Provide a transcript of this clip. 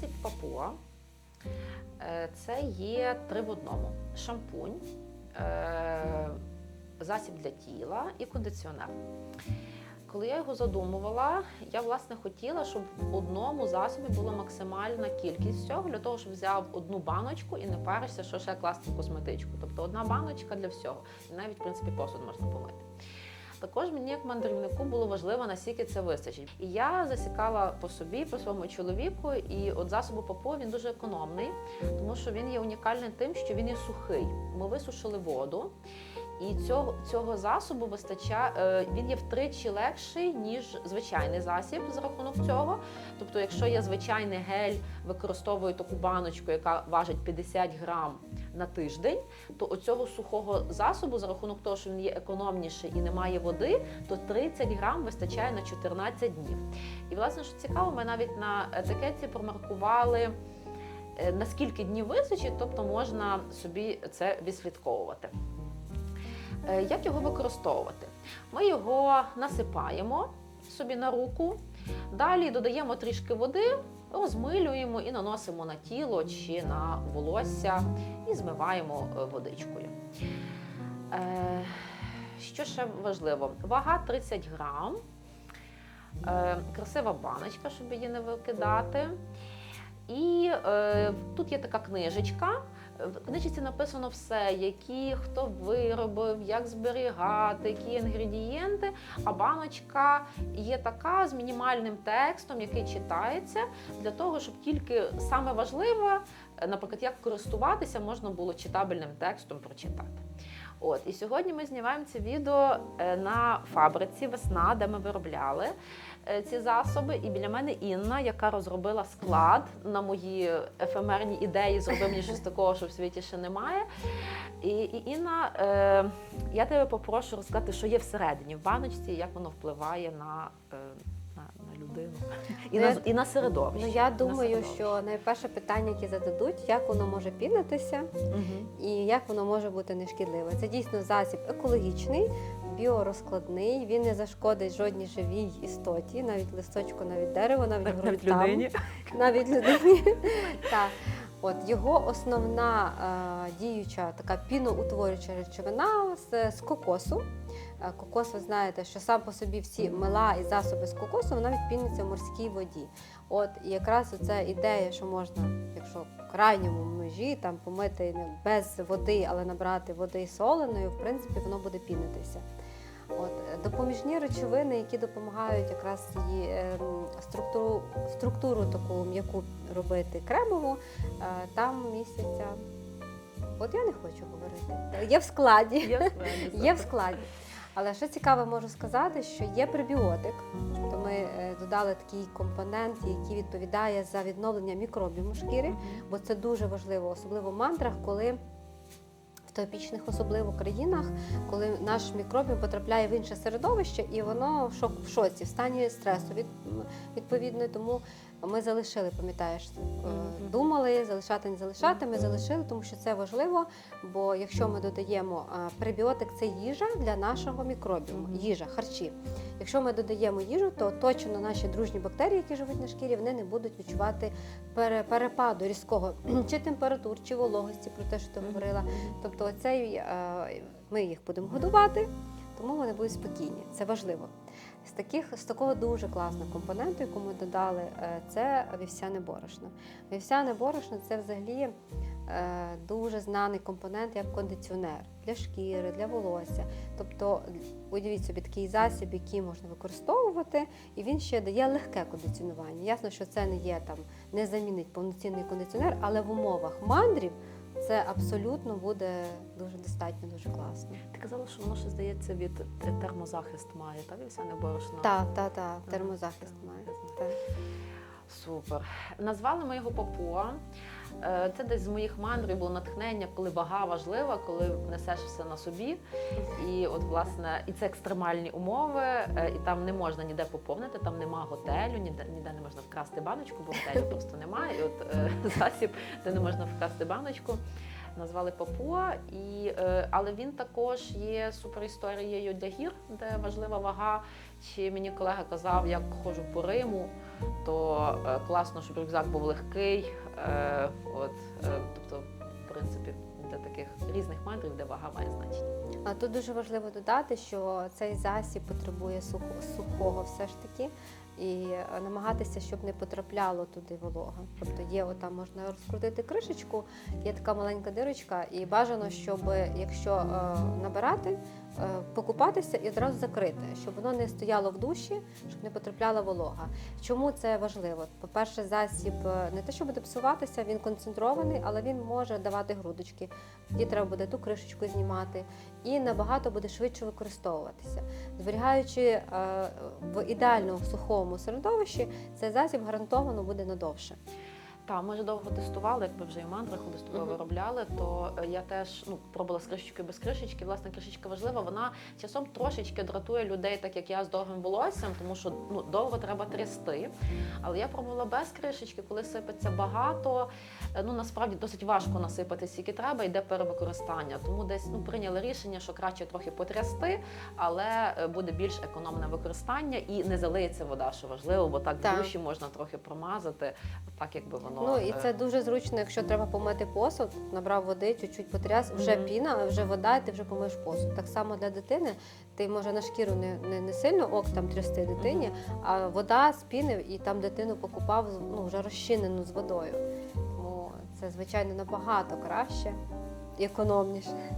Засіб Папуа е, це є три в одному: шампунь, е, засіб для тіла і кондиціонер. Коли я його задумувала, я власне хотіла, щоб в одному засобі була максимальна кількість всього для того, щоб взяв одну баночку і не паришся, що ще класти в косметичку. Тобто одна баночка для всього. І навіть, в принципі, посуд можна помити. Також мені, як мандрівнику, було важливо, наскільки це вистачить. І я засікала по собі, по своєму чоловіку, і от засобу попо він дуже економний, тому що він є унікальним тим, що він є сухий. Ми висушили воду. І цього цього засобу вистачає, е, він є втричі легший, ніж звичайний засіб за рахунок цього. Тобто, якщо я звичайний гель використовую таку баночку, яка важить 50 грам на тиждень, то оцього сухого засобу, за рахунок того, що він є економніший і немає води, то 30 грам вистачає на 14 днів. І власне, що цікаво, ми навіть на етикетці промаркували. е, Наскільки днів вистачить, тобто можна собі це відслідковувати. Е, Як його використовувати? Ми його насипаємо собі на руку, далі додаємо трішки води, розмилюємо і наносимо на тіло чи на волосся і змиваємо е, водичкою. Е, Що ще важливо? Вага 30 грам, е, красива баночка, щоб її не викидати. І е, тут є така книжечка. В книжці написано все, які хто виробив, як зберігати, які інгредієнти. А баночка є така з мінімальним текстом, який читається, для того, щоб тільки саме важливе, наприклад, як користуватися, можна було читабельним текстом прочитати. От і сьогодні ми знімаємо це відео е, на фабриці Весна, де ми виробляли ці засоби. І біля мене Інна, яка розробила склад на мої ефемерні ідеї, зроби мені щось такого, що в світі ще немає. І, і Інна, е, я тебе попрошу розказати, що є всередині в баночці, як воно впливає на, е, на, людину і Ну, на, я- і на середовище. Ну я думаю, середовище. що найперше питання, яке зададуть, як воно може пінитися Мгм. і як воно може бути нешкідливе. Це дійсно засіб екологічний, біорозкладний. Він не зашкодить жодній живій істоті, навіть листочку, навіть дереву, навіть навіть ґрунтам. людині. навіть людині. Так. От його основна е, діюча така піноутворююча речовина з, з кокосу. Е, Кокос, ви знаєте, що сам по собі всі мила і засоби з кокосу вона відпіниться в морській воді. От і якраз оця ідея, що можна, якщо в крайньому межі там помити без води, але набрати води соленою, в принципі, воно буде пінитися. От е, допоміжні речовини, які допомагають якраз її е, структуру, структуру таку м'яку робити кремову, е, там містяться. От я не хочу говорити. Є в складі. Є всередині, Є в складі. Але що цікаво, можу сказати, що є пребіотик. Тобто ми е, додали такий компонент, який відповідає за відновлення мікробів у шкірі, бо це дуже важливо, особливо в мандрах, коли в тропічних, особливо країнах, коли наш мікробіом потрапляє в інше середовище, і воно в шок в шоці, в стані стресу від, відповідно. Тому ми залишили, пам'ятаєш, е, думали, залишати, не залишати. Ми залишили, тому що це важливо. Бо якщо ми додаємо пребіотик, це їжа для нашого мікробіуму, їжа, харчі. Якщо ми додаємо їжу, то точно наші дружні бактерії, які живуть на шкірі, вони не будуть відчувати пере- перепаду різкого чи температур, чи вологості, про те, що ти говорила. Тобто, оцей, е, ми їх будемо годувати, тому вони будуть спокійні. Це важливо. З таких з такого дуже класного компоненту, яку ми додали, е, це вівсяне борошно. Вівсяне борошно це взагалі е, дуже знаний компонент як кондиціонер для шкіри, для волосся. Тобто, уявіть собі такий засіб, який можна використовувати, і він ще дає легке кондиціонування. Ясно, що це не є там, не замінить повноцінний кондиціонер, але в умовах мандрів це абсолютно буде дуже достатньо, дуже класно. Ти казала, що воно ще здається від термозахист має, та Вівсяне борошно? Так, так, так, термозахист має. Супер. Назвали ми його Папуа. Е, Це десь з моїх мандрів було натхнення, коли вага важлива, коли несеш все на собі. І от, власне, і це екстремальні умови, е, і там не можна ніде поповнити, там нема готелю, ніде, ніде не можна вкрасти баночку, бо готелю просто немає. І от е, засіб, де не можна вкрасти баночку. назвали Папуа, і, але він також є суперісторією для гір, де важлива вага. Чи мені колега казав, як ходжу по Риму, то е, класно, щоб рюкзак був легкий. Е, от, е, тобто, в принципі, для таких різних мандрів, де вага має значення. А тут дуже важливо додати, що цей засіб потребує сухого все ж таки. І намагатися, щоб не потрапляло туди волога. Тобто є отам можна розкрутити кришечку, є така маленька дирочка, і бажано, щоб якщо е, набирати, покупатися і одразу закрити, щоб воно не стояло в душі, щоб не потрапляла волога. Чому це важливо? По-перше, засіб е, не те, що буде псуватися, він концентрований, але він може давати грудочки. Тоді треба буде ту кришечку знімати і набагато буде швидше використовуватися. Зберігаючи е, в ідеальному сухому середовищі, цей засіб гарантовано буде надовше. Так, ми ж довго тестували, якби вже і мандри холестове Мгм. виробляли, то е, я теж ну, пробувала з кришечкою без кришечки. Власне, кришечка важлива. Вона часом трошечки дратує людей, так як я з довгим волоссям, тому що ну, довго треба трясти. Але я пробувала без кришечки, коли сипеться багато. Е, Ну насправді досить важко насипати скільки треба, йде перевикористання. Тому десь ну прийняли рішення, що краще трохи потрясти, але е, буде більш економне використання і не залиється вода, що важливо, бо так Так. душі можна трохи промазати, так якби воно. Ну і е, це дуже зручно, якщо треба помити посуд, набрав води, чуть-чуть потряс, вже Мгм. піна, вже вода, і ти вже помиєш посуд. Так само для дитини. Ти може на шкіру не, не, не сильно ок там трясти дитині, а вода з піни, і там дитину покупав ну, вже розчинену з водою. Це, звичайно, набагато краще і економніше.